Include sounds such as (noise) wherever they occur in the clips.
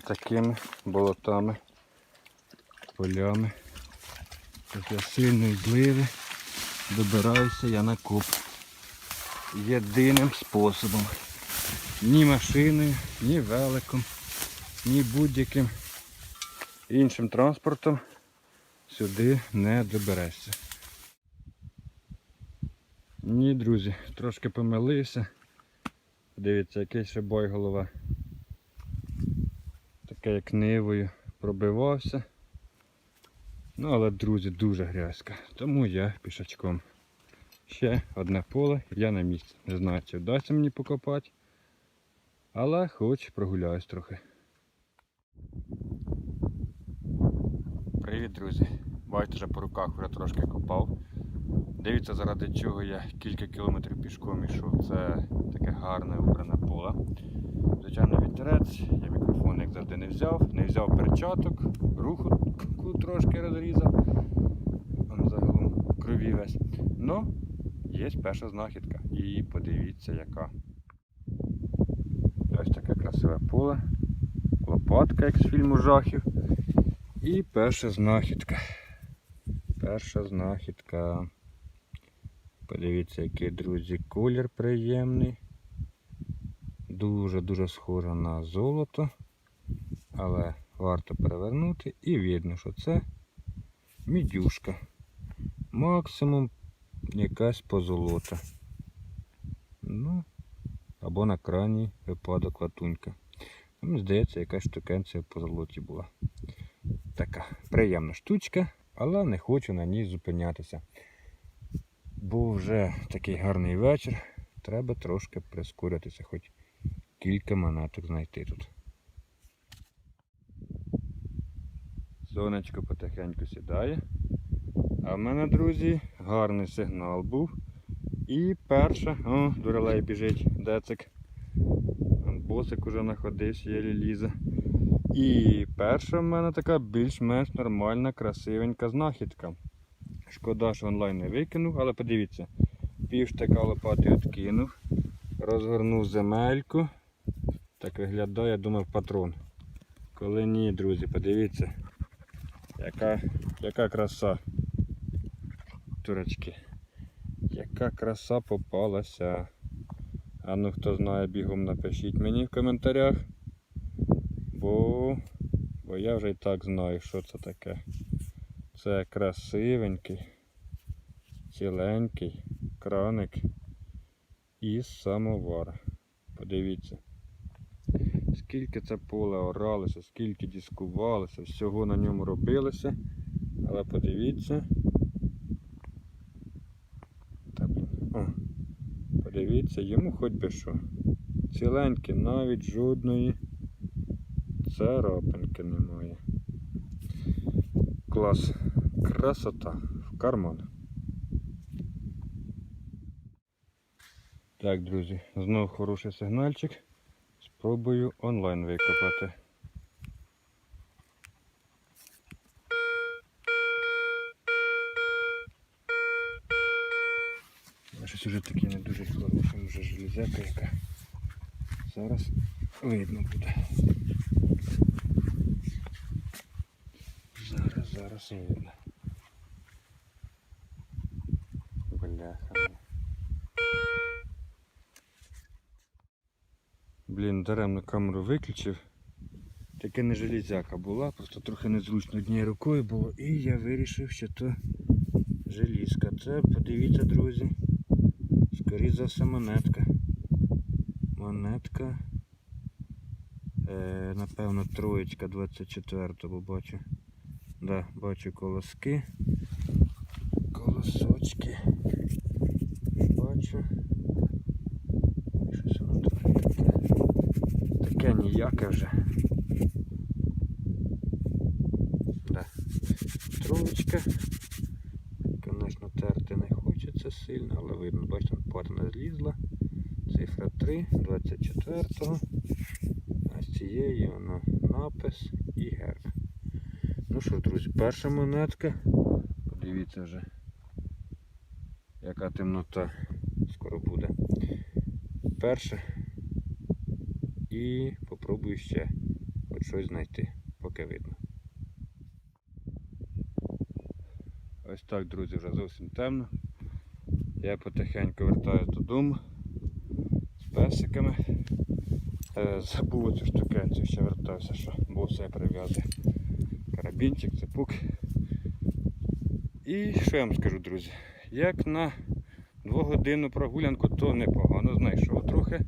такими болотами, полями. Після сильної зливи добираюся я на коп. Єдиним способом. Ні машиною, ні великом, ні будь-яким іншим транспортом сюди не доберешся. Ні, друзі, трошки помилився. Дивіться, який ще бой голова. Таке як нивою пробивався. Ну, але, друзі, дуже грязька. Тому я пішачком. Ще одне поле, я на місці. Не знаю, чи вдасться мені покопати. Але хоч прогуляюсь трохи. Привіт, друзі! Бачите, вже по руках вже трошки копав. Дивіться, заради чого я кілька кілометрів пішком йшов. Це таке гарне убране поле. Звичайно, вітерець, я мікрофон як завжди не взяв, не взяв перчаток, руху трошки розрізав. Он загалом крові весь. Ну, є перша знахідка. І подивіться яка. Ось таке красиве поле. Лопатка, як з фільму жахів. І перша знахідка. Перша знахідка. Подивіться, який, друзі, колір приємний. Дуже-дуже схоже на золото. Але варто перевернути і видно, що це мідюшка. Максимум якась позолота. Ну, або на крайній випадок латунька. Мені здається, якась штукенція по золоті була. Така приємна штучка, але не хочу на ній зупинятися. Бо вже такий гарний вечір. Треба трошки прискоритися, хоч кілька монеток знайти тут. Сонечко потихеньку сідає. А в мене, друзі, гарний сигнал був. І перша, о, дуралей біжить, децик. Босик уже находився, єлі лізе. І перша в мене така більш-менш нормальна, красивенька знахідка. Шкода, що онлайн не викинув, але подивіться, пів штика лопати відкинув, розгорнув земельку. Так виглядає, я думав, патрон. Коли ні, друзі, подивіться, яка, яка краса. Турочки. Яка краса попалася. А ну хто знає, бігом напишіть мені в коментарях. Бо, бо я вже і так знаю, що це таке. Це красивенький, ціленький краник із самовара. Подивіться. Скільки це поле оралося, скільки дискувалося, всього на ньому робилося. Але подивіться. О, подивіться, йому хоч би що. Ціленький, навіть жодної царапинки немає. Клас. Красота в карман. Так, друзі, знов хороший сигнальчик. Спробую онлайн викопати. Щось уже таке не дуже хороше, вже железяка яка. Зараз видно буде. Зараз, зараз видно. Бляха. Блін, даремно камеру виключив. Таке не железяка була, просто трохи незручно однією рукою було. І я вирішив, що то желізка. Це, подивіться, друзі. Скоріше за все монетка. Монетка. Е, напевно, троєчка 24 бо бачу. Да, бачу колоски. Колосочки. Бачу. Щось воно трохи таке. Таке ніяке вже. Да. Троєчка. Звісно, терти не хочеться сильно, але видно, бачите, патина злізла. Цифра 3, 24-го. А з цієї воно напис і герб. Ну що друзі, перша монетка. Подивіться вже, яка темнота скоро буде. Перша. І попробую ще. Хоч щось знайти, поки видно. Ось так, друзі, вже зовсім темно. Я потихеньку вертаюсь додому з песиками. Е, Забув оцю штукенцю, ще вертався, що боса прив'язує. Карабінчик, цепук. І що я вам скажу, друзі? Як на двогодинну прогулянку, то непогано знайшов трохи.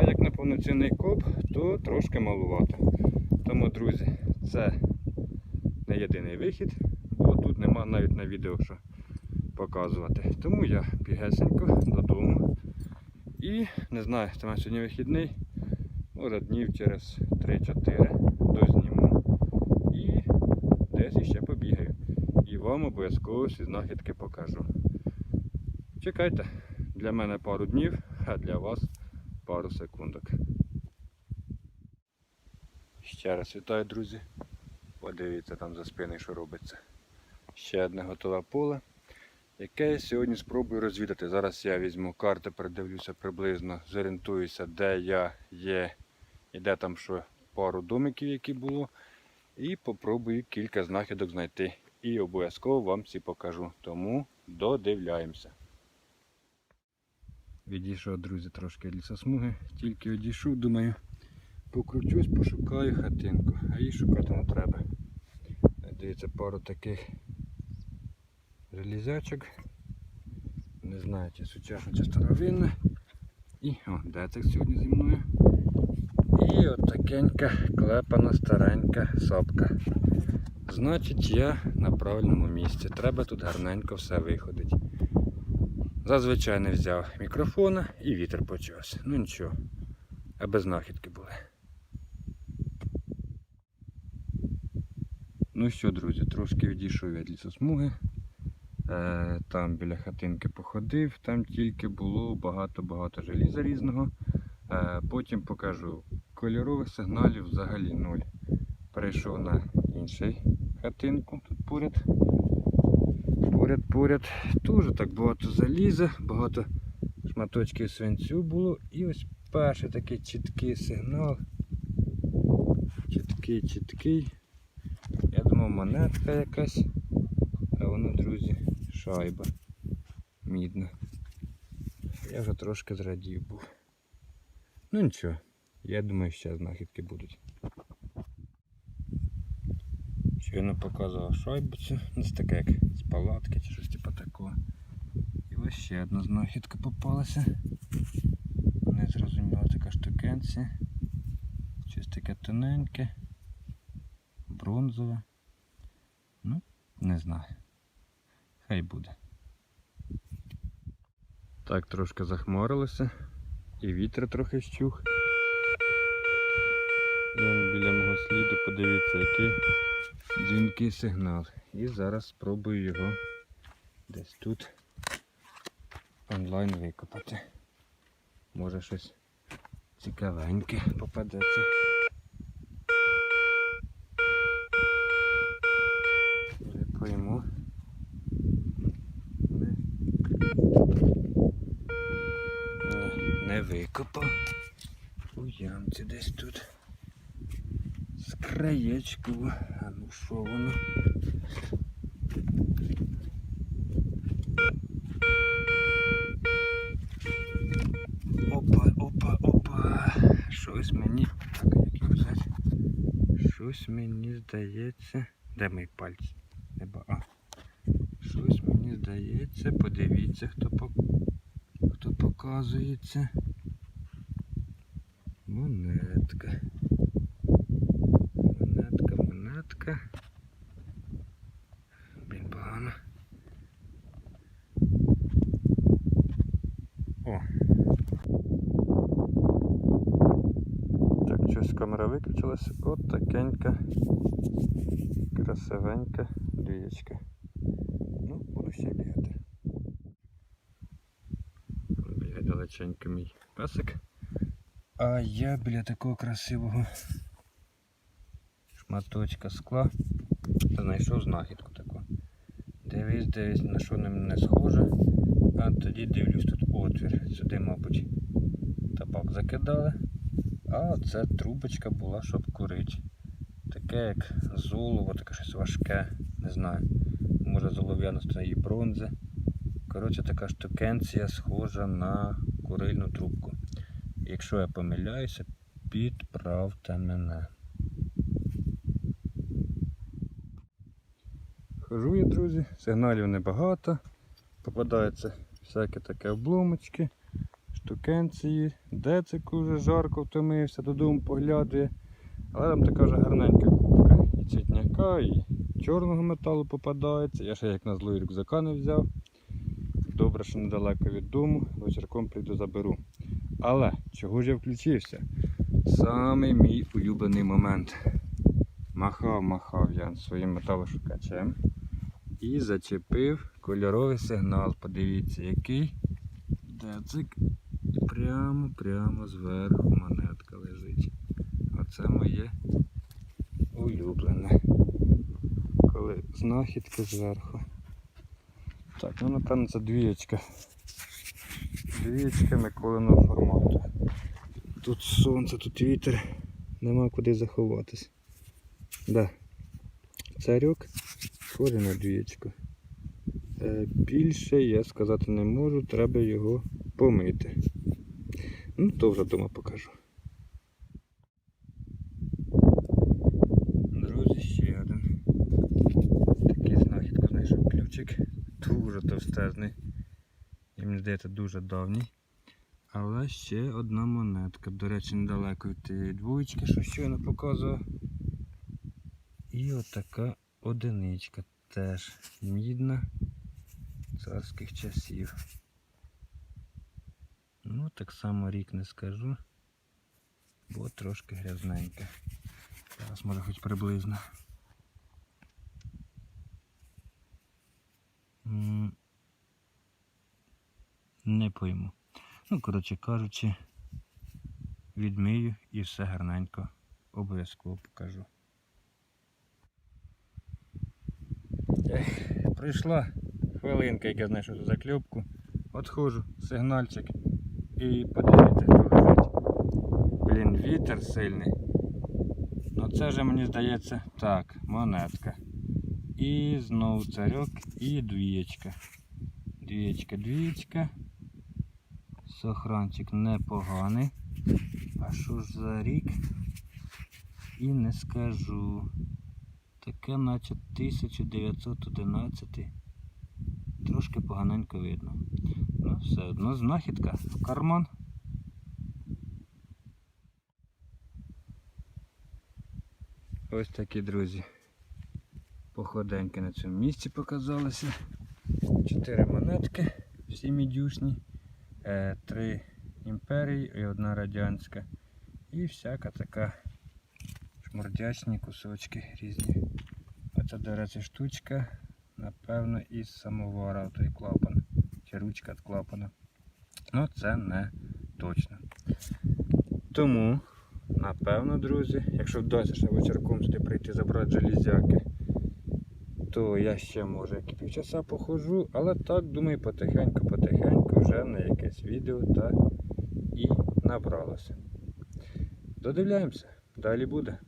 А як на повноцінний коп, то трошки малувато. Тому, друзі, це не єдиний вихід, бо тут нема навіть на відео що показувати. Тому я бігесенько додому. І не знаю, це мене сьогодні вихідний. Може днів через 3-4 дозніму. І десь іще побігаю. І вам обов'язково всі знахідки покажу. Чекайте, для мене пару днів, а для вас пару секундок. Ще раз вітаю, друзі. Подивіться там за спиною, що робиться. Ще одне готове поле, яке я сьогодні спробую розвідати. Зараз я візьму карти, передивлюся приблизно, зорієнтуюся, де я є і де там що пару домиків, які було. І попробую кілька знахідок знайти. І обов'язково вам всі покажу. Тому додивляємося. Відійшов, друзі, трошки від лісосмуги. Тільки відійшов, думаю, покручусь, пошукаю хатинку, а її шукати не треба. Дивіться, пару таких железячок. Не знаю, чи сучасна, чи старовинна. І о, децик сьогодні зі мною. І от такенька клепана старенька сопка. Значить, я на правильному місці. Треба тут гарненько все виходить. Зазвичай не взяв мікрофона і вітер почався. Ну нічого, аби знахідки були. Ну що, друзі, трошки відійшов від лісосмуги. Е, Там біля хатинки походив, там тільки було багато-багато желіза різного. Е, Потім покажу кольорових сигналів взагалі нуль. Перейшов на інший хатинку тут поряд. Поряд, поряд. Дуже так багато заліза, багато шматочків свинцю було. І ось перший такий чіткий сигнал. Чіткий, чіткий. Я думав монетка якась, а воно, друзі, шайба мідна. Я вже трошки зрадів був. Ну нічого, я думаю, ще знахідки будуть. Щойно показував шайбу цю, (laughs) ну таке як з палатки чи щось типу такого. І ось ще одна знахідка попалася. Не зрозуміло така штукенція. Щось таке тоненьке, бронзове. Ну, не знаю. Хай буде. Так, трошки захмарилося. І вітер трохи щух. Он біля мого сліду подивіться, який дзвінкий сигнал. І зараз спробую його десь тут онлайн викопати. Може щось цікавеньке попадеться. Краєчку. А ну що воно? Опа, опа, опа. Щось мені. Так, як його взяти? Щось мені здається. Де мої пальці? Не ба. А. Щось мені здається. Подивіться, хто по... хто показується. Монетка, монетка. Блін, погано. О. Так, щось камера виключилась. От такенька. Красивенька двієчка. Ну, буду ще бігати. Бігає далеченько мій песик. А я біля такого красивого шматочка скла знайшов знахідку таку. Дивись, дивись, на що не, не схоже. А тоді дивлюсь тут отвір. Сюди, мабуть, табак закидали. А це трубочка була, щоб курити. таке як золово, таке щось важке, не знаю. Може з олов'яності і бронзи. Коротше, така штукенція схожа на курильну трубку. Якщо я помиляюся, підправте мене. Хожу я, друзі, сигналів небагато. Попадаються всякі такі обломочки, штукенції, децик уже жарко втомився, додому поглядує. Але там така вже гарненька кубка. І цвітняка, і чорного металу попадається. Я ще як на злої рюкзака не взяв. Добре, що недалеко від дому, вечірком прийду заберу. Але чого ж я включився? Самий мій улюблений момент. Махав, махав я своїм металошукачем і зачепив кольоровий сигнал. Подивіться, який децик прямо прямо зверху монетка лежить. Оце моє улюблене. Коли знахідка зверху. Так, ну напевно це двієчка. Двієчка Миколиного формату. Тут сонце, тут вітер, нема куди заховатись. Да. Царьок схожий на двієчку. Е, більше я сказати не можу, треба його помити. Ну, то вже вдома покажу. Друзі, ще один. Такий знахідку знайшов ключик. Дуже товстезний. І мені здається дуже давній. Але ще одна монетка. До речі, недалеко від двоєчки, що щойно показував. І отака одиничка теж мідна царських часів. Ну, так само рік не скажу, бо трошки грязненька. Зараз може хоч приблизно. Не пойму. Ну, коротше кажучи, відмию і все гарненько обов'язково покажу. Прийшла хвилинка, як я знайшов закльопку. Отходжу, сигнальчик і подивіться, хто лежить. Блін, вітер сильний. Ну це вже мені здається так, монетка. І знову царьок і двієчка. Двієчка, двієчка. Сохранчик непоганий. А що ж за рік? І не скажу. Таке наче 1911. Трошки поганенько видно. Ну, все одно знахідка карман. Ось такі, друзі. Походеньки на цьому місці показалися. Чотири монетки, всі мідюшні, е, три імперії і одна радянська. І всяка така шмурдячні кусочки різні. Оце, до речі, штучка, напевно, із самовара, той клапан. Чи ручка від клапана. Ну, це не точно. Тому, напевно, друзі, якщо вдасться ще вечірком сюди прийти забрати железяки, то я ще може як і півчаса походжу, але так, думаю, потихеньку-потихеньку вже на якесь відео та і набралося. Додивляємося, далі буде.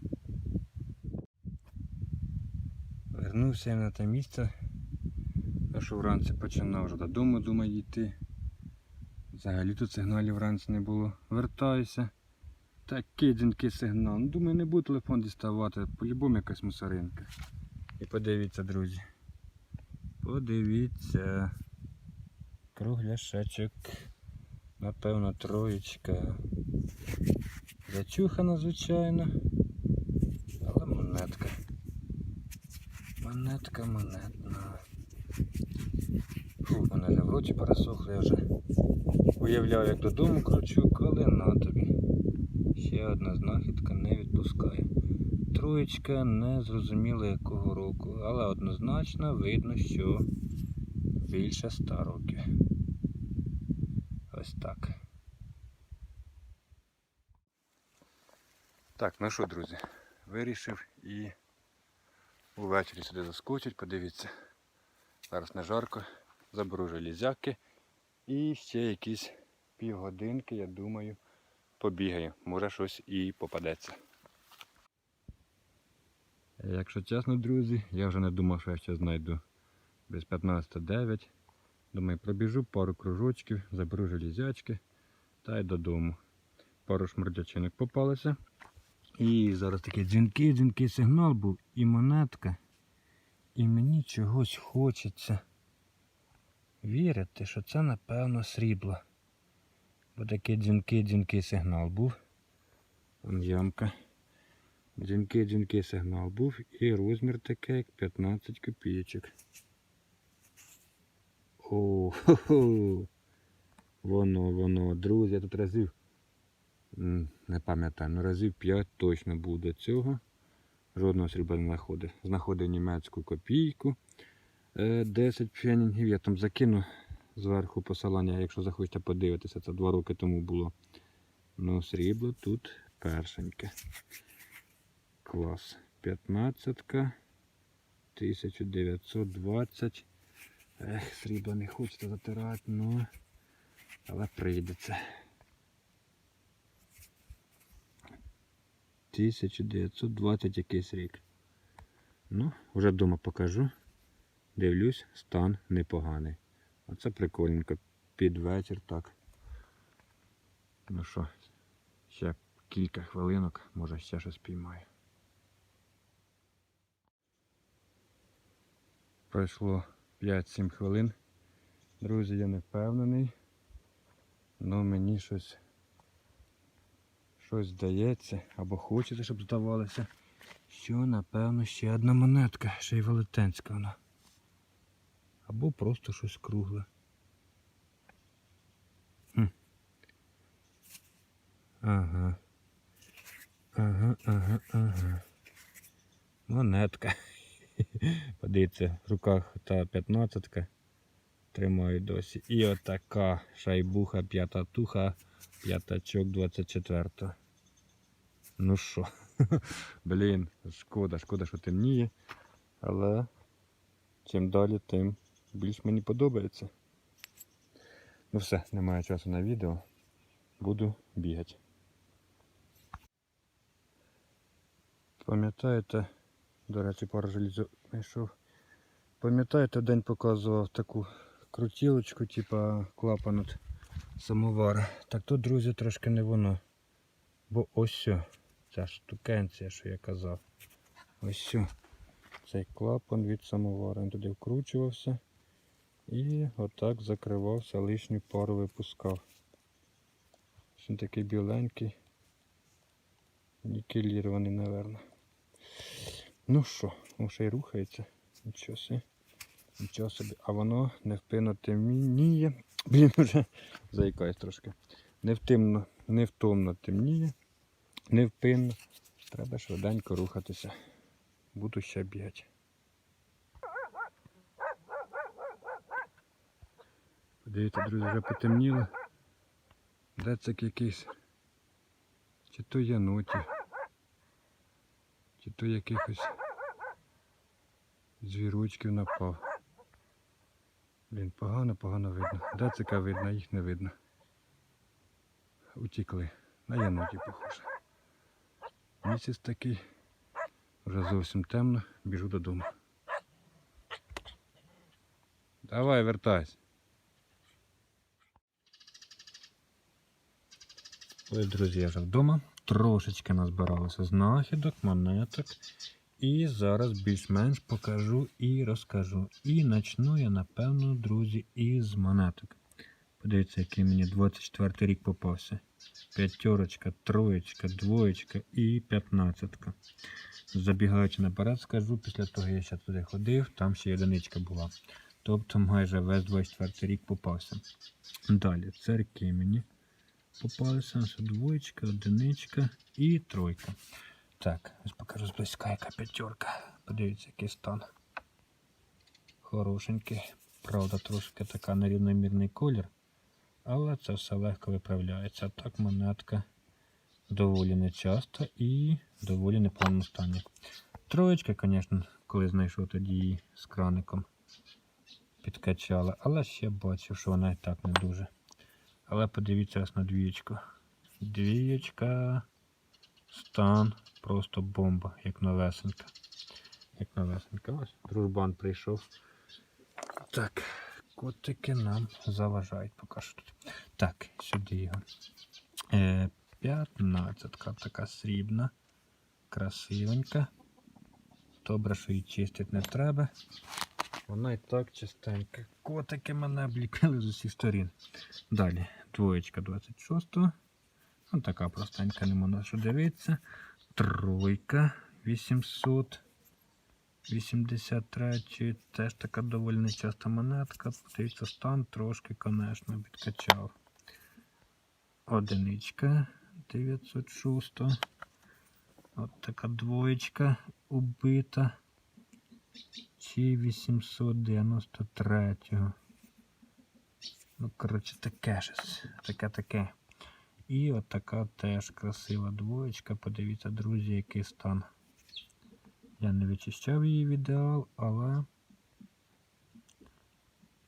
Вернувся я на те місце, що вранці починав вже додому думаю йти. Взагалі тут сигналів вранці не було. Вертаюся. Такий дзвінкий сигнал. Ну, думаю, не буду телефон діставати, по-любому якась мусоринка. І подивіться, друзі. Подивіться. Кругляшечок. Напевно, троєчка. Зачухана, звичайно. Але монетка. Монетка, монетна. Фу, мене вже в роті пересохло, я вже уявляв, як додому кручу, коли на тобі. Ще одна знахідка не відпускає. Троєчка не зрозуміло якого року, але однозначно видно, що більше ста років. Ось так. Так, ну що, друзі, вирішив і увечері сюди заскочить, подивіться. Зараз не жарко, заберу железяки і ще якісь півгодинки, я думаю, побігаю. Може щось і попадеться. Якщо чесно, друзі, я вже не думав, що я ще знайду без 15.9. Думаю, пробіжу пару кружочків, заберу железячки та й додому. Пару шмурдячинок попалося. І зараз такий дзвінкий, дзвінкий сигнал був і монетка. І мені чогось хочеться вірити, що це напевно срібло. Бо такий дзвінкий, дзвінкий сигнал був. Вон ямка. Дзвінкий, дзвінкий сигнал був і розмір такий, як 15 копійочок. О, (laughs) хо-хо. Воно, воно, друзі, я тут разів. Не пам'ятаю, ну разів 5 точно був до цього. Жодного срібла не знаходив. Знаходив німецьку копійку. Е, 10 пфенінгів. Я там закину зверху посилання, якщо захочете подивитися, це 2 роки тому було. Ну, срібло тут першеньке. Клас. 15. 1920. Ех, срібла не хочеться затирати, ну. Але прийдеться. 1920 якийсь рік. Ну, вже вдома покажу. Дивлюсь, стан непоганий. Оце прикольненько. Під вечір так. Ну що, ще кілька хвилинок, може ще щось піймаю. Пройшло 5-7 хвилин. Друзі, я не впевнений. Ну мені щось щось здається або хочеться, щоб здавалося. Що, напевно, ще одна монетка, ще й велетенська вона. Або просто щось кругле. Ага. Ага, ага, ага. Монетка. (laughs) Подивіться, в руках та п'ятнадцятка. Тримаю досі. І отака шайбуха, п'ята туха, п'ятачок 24. Ну що, (laughs) блін, шкода, шкода, що темніє. Але чим далі, тим більш мені подобається. Ну все, немає часу на відео. Буду бігати. Пам'ятаєте, до речі, пару желізо знайшов. Пам'ятаєте, день показував таку крутілочку, типа клапан от самовара. Так тут, друзі, трошки не воно. Бо ось сьо, ця штукенція, що я казав. Ось сьо. Цей клапан від самовара. Він туди вкручувався і отак закривався, лишню пару випускав. Він такий біленький. Нікелірований, напевно. Ну що, ще й рухається. Нічого собі. Нічого собі. А воно невпинно темніє. Блін, (laughs) вже заїкаюсь трошки. Невтимно, невтомно темніє. Невпинно. Треба швиденько рухатися. Буду ще бігати. Подивіться, друзі, вже потемніло. Де це якийсь? Чи то єноті, чи то якихось звірочків напав. Блін, погано, погано видно. Децика видно, їх не видно. Утікли. На єноті похоже. Місяць такий. Вже зовсім темно, біжу додому. Давай, вертайся. Ось, друзі, я вже вдома. Трошечки назбиралося знахідок, монеток. І зараз більш-менш покажу і розкажу. І почну я, напевно, друзі, із монеток. Подивіться, який мені 24 рік попався. П'ятерочка, троєчка, двоєчка і п'ятнадцятка. Забігаючи наперед, скажу, після того я ще туди ходив, там ще одиничка була. Тобто майже весь 24 рік попався. Далі, церкви мені попалися. Двоєчка, одиничка і тройка. Так, ось покажу зблизька, яка п'ятерка. Подивіться, який стан. Хорошенький. Правда, трошки така нерівномірний колір. Але це все легко виправляється. Так, монетка доволі нечаста і доволі неповному стані. Троєчка, звісно, коли знайшов тоді її з краником, підкачала, але ще бачив, що вона і так не дуже. Але подивіться раз на двієчку. Двієчка. Стан просто бомба, як новесенька. як новесенька. Ось дружбан прийшов. Так, котики нам заважають поки що тут. Так, сюди його. Е, 15 така срібна, красивенька. Добре, що її чистити не треба. Вона і так чистенька. Котики мене обліпили з усіх сторін. Далі, двоєчка 26-го. Ось така простенька, нема на що дивитися. Тройка 800. 83 теж така доволі нечаста монетка. Подивіться, стан трошки, звісно, відкачав. Одиничка 906. От така двоєчка убита. Чи 893. Ну, коротше, таке щось. Таке таке. І от така теж красива двоєчка. Подивіться, друзі, який стан. Я не вичищав її в ідеал, але.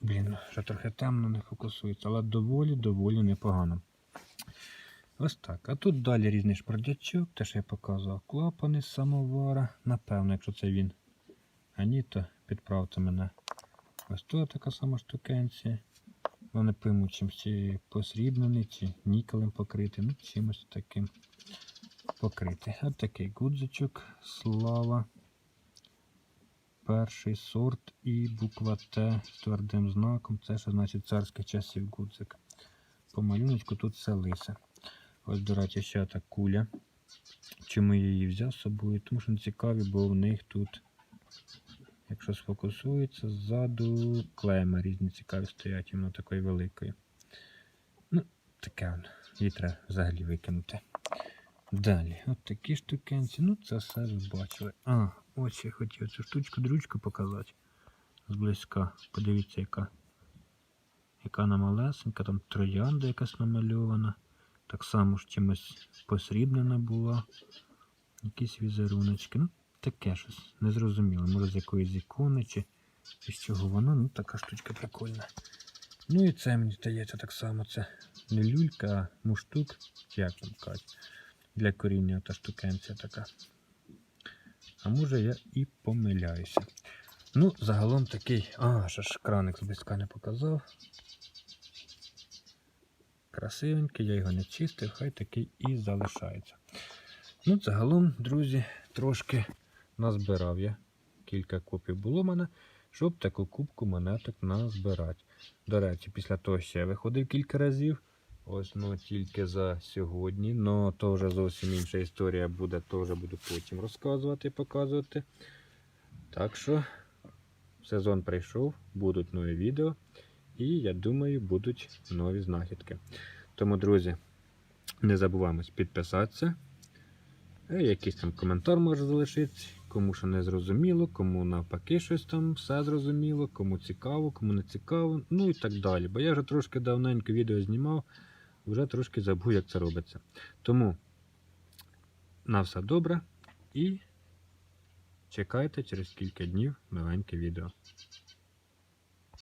Блін, вже трохи темно не фокусується, але доволі-доволі непогано. Ось так. А тут далі різний шпардячок, те, що я показував, клапани з самовара. Напевно, якщо це він. А ні, то підправте мене. Ось тут така сама штукенція. Ну, не пойму, чи посрібнений, чи нікелем покритий, ну чимось таким покритий. Ось такий гудзичок, слава. Перший сорт і буква Т з твердим знаком. Це ще значить царських часів гудзик. По малюночку тут все лисе. Ось, до речі, ще та куля. Чому я її взяв з собою? Тому що цікаві, бо в них тут, якщо сфокусується, ззаду клейми різні цікаві стоять, воно такої великої. Ну, таке треба взагалі викинути. Далі, от такі штукенці. Ну, це все ви бачили. А, ось я хотів цю штучку дрючку показати. Зблизька. Подивіться, яка. Яка вона малесенька, там троянда якась намальована. Так само ж чимось посрібнена була. Якісь візеруночки. Ну, таке щось. Незрозуміло. Може з якоїсь ікони чи з чого воно. Ну, така штучка прикольна. Ну і це мені здається так само. Це не люлька, а муштук. Як там кажуть. Для коріння та штукенція така. А може я і помиляюся. Ну, загалом такий. А, ще ж краник зблизька не показав. Красивенький, я його не чистив, хай такий і залишається. Ну, загалом, друзі, трошки назбирав я. Кілька копій було в мене, щоб таку кубку монеток назбирати. До речі, після того ще виходив кілька разів. Ось ну тільки за сьогодні. Ну то вже зовсім інша історія буде, вже буду потім розказувати показувати. Так що сезон прийшов, будуть нові відео. І я думаю, будуть нові знахідки. Тому, друзі, не забуваємо підписатися. Е, Якийсь там коментар може залишитися, кому що не зрозуміло, кому навпаки щось там все зрозуміло, кому цікаво, кому не цікаво, ну і так далі. Бо я вже трошки давненько відео знімав, вже трошки забув, як це робиться. Тому на все добре і чекайте через кілька днів новеньке відео.